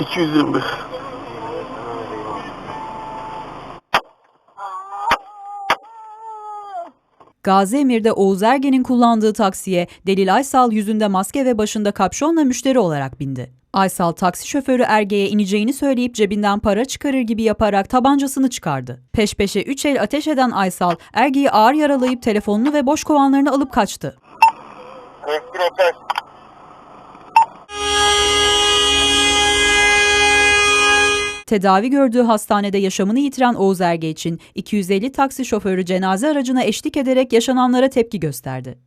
221. Gazi Emir'de Oğuz Ergen'in kullandığı taksiye Delil Aysal yüzünde maske ve başında kapşonla müşteri olarak bindi. Aysal taksi şoförü Erge'ye ineceğini söyleyip cebinden para çıkarır gibi yaparak tabancasını çıkardı. Peş peşe üç el ateş eden Aysal, Erge'yi ağır yaralayıp telefonunu ve boş kovanlarını alıp kaçtı. Respiratör. Tedavi gördüğü hastanede yaşamını yitiren Oğuz Erge için 250 taksi şoförü cenaze aracına eşlik ederek yaşananlara tepki gösterdi.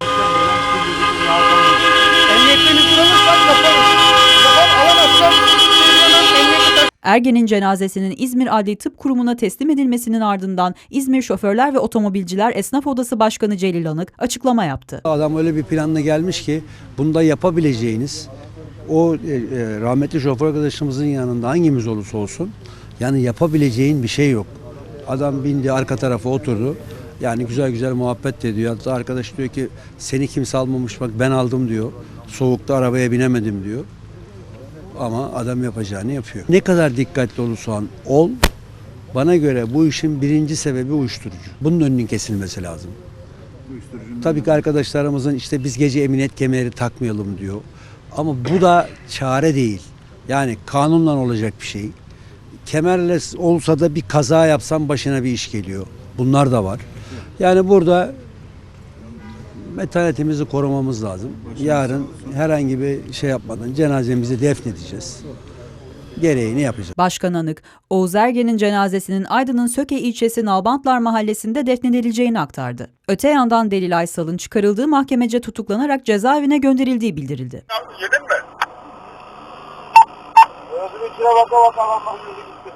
Ergen'in cenazesinin İzmir Adli Tıp Kurumu'na teslim edilmesinin ardından İzmir Şoförler ve Otomobilciler Esnaf Odası Başkanı Celil Anık açıklama yaptı. Adam öyle bir planla gelmiş ki bunda yapabileceğiniz o e, e, rahmetli şoför arkadaşımızın yanında hangimiz olursa olsun yani yapabileceğin bir şey yok. Adam bindi arka tarafa oturdu. Yani güzel güzel muhabbet de ediyor. Hatta arkadaş diyor ki seni kimse almamış bak ben aldım diyor. Soğukta arabaya binemedim diyor. Ama adam yapacağını yapıyor. Ne kadar dikkatli olursan ol bana göre bu işin birinci sebebi uyuşturucu. Bunun önünün kesilmesi lazım. Tabii ki arkadaşlarımızın işte biz gece emniyet kemeri takmayalım diyor. Ama bu da çare değil. Yani kanunla olacak bir şey. Kemerle olsa da bir kaza yapsan başına bir iş geliyor. Bunlar da var. Yani burada metanetimizi korumamız lazım. Yarın herhangi bir şey yapmadan cenazemizi defnedeceğiz. Gereğini yapacağız. Başkan Anık, Oğuz Ergen'in cenazesinin Aydın'ın Söke ilçesi Nalbantlar mahallesinde defnedileceğini aktardı. Öte yandan Delil Aysal'ın çıkarıldığı mahkemece tutuklanarak cezaevine gönderildiği bildirildi. Yedin mi? Gözünün içine baka baka baka gitti.